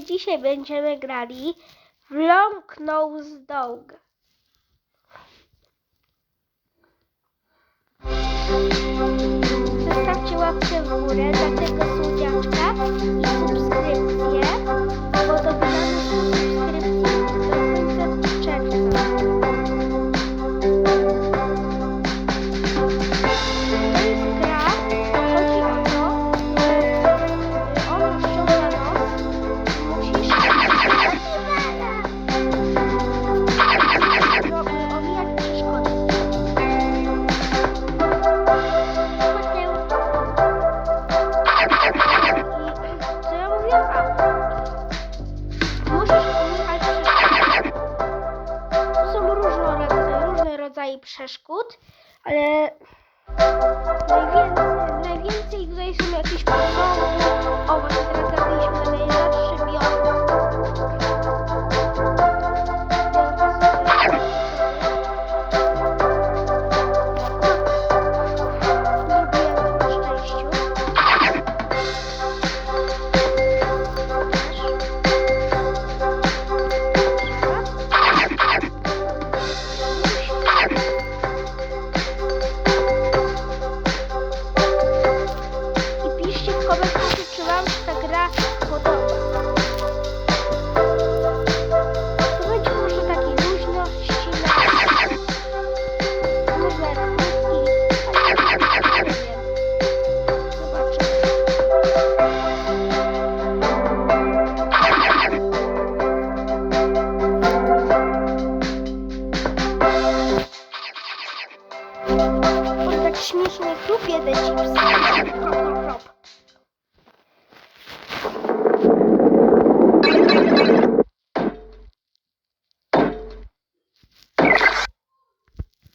Dzisiaj będziemy grali w Long Nose Dog. Zostawcie łapkę w górę dla tego słodziaczka i subskrypcję, bo dobieramy subskrypcji rodzaje przeszkód, ale najwięcej, najwięcej tutaj są jakieś posągi. O, właśnie teraz trafiliśmy na najrzadszy biom. Śmiesznie chrupie te chipsy.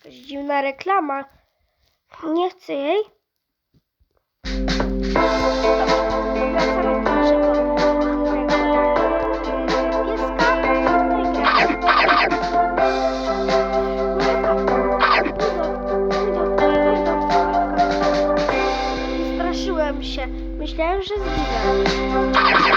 Dziwna reklama. Nie chcę jej. Straszyłem się. Myślałem, że zginę.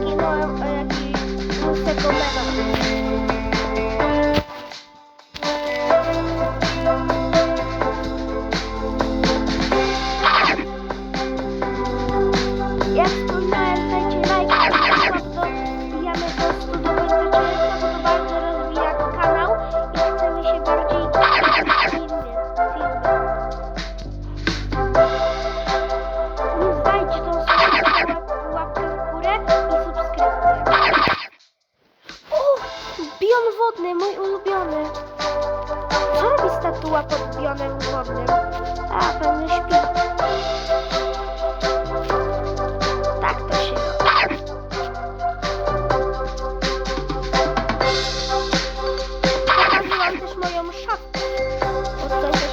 Zginąłem o jakiś. Ulubiony. Co robi statua pod bionem wodnym? A, pewnie śpi. Tak to się robi. Wam też moją szafkę. Bo tutaj też.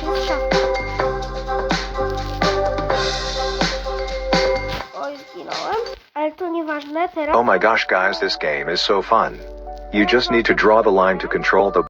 Oj, zginąłem. Ale to nieważne, teraz... Oh my gosh guys this game is so fun. You just need to draw the line to control the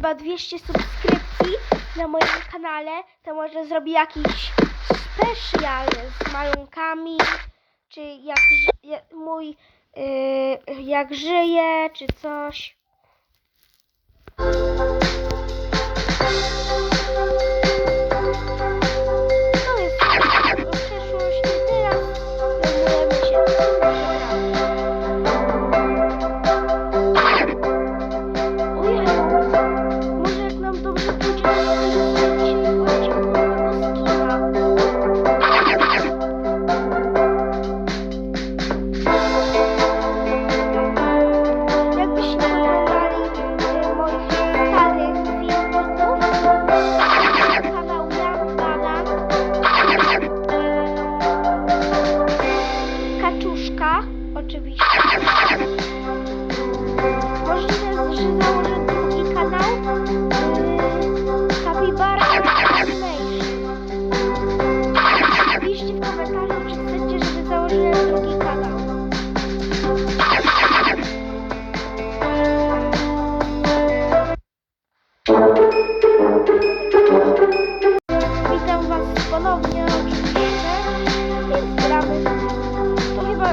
chyba 200 subskrypcji na moim kanale, to może zrobię jakiś specjal z malunkami, czy jak, jak mój yy, jak żyje, czy coś.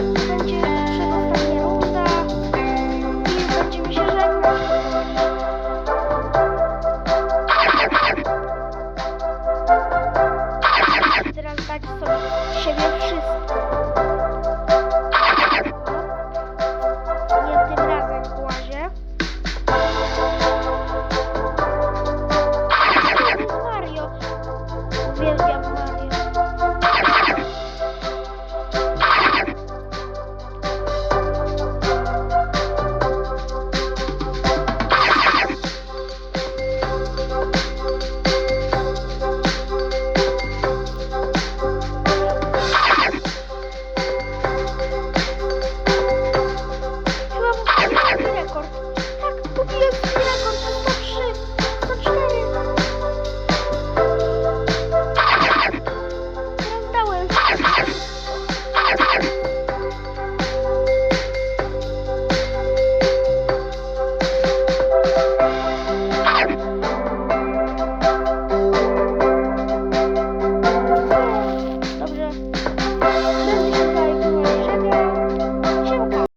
będzie przedostatnia runda i będziemy się żegnać. Teraz dać sobie siebie wszystko.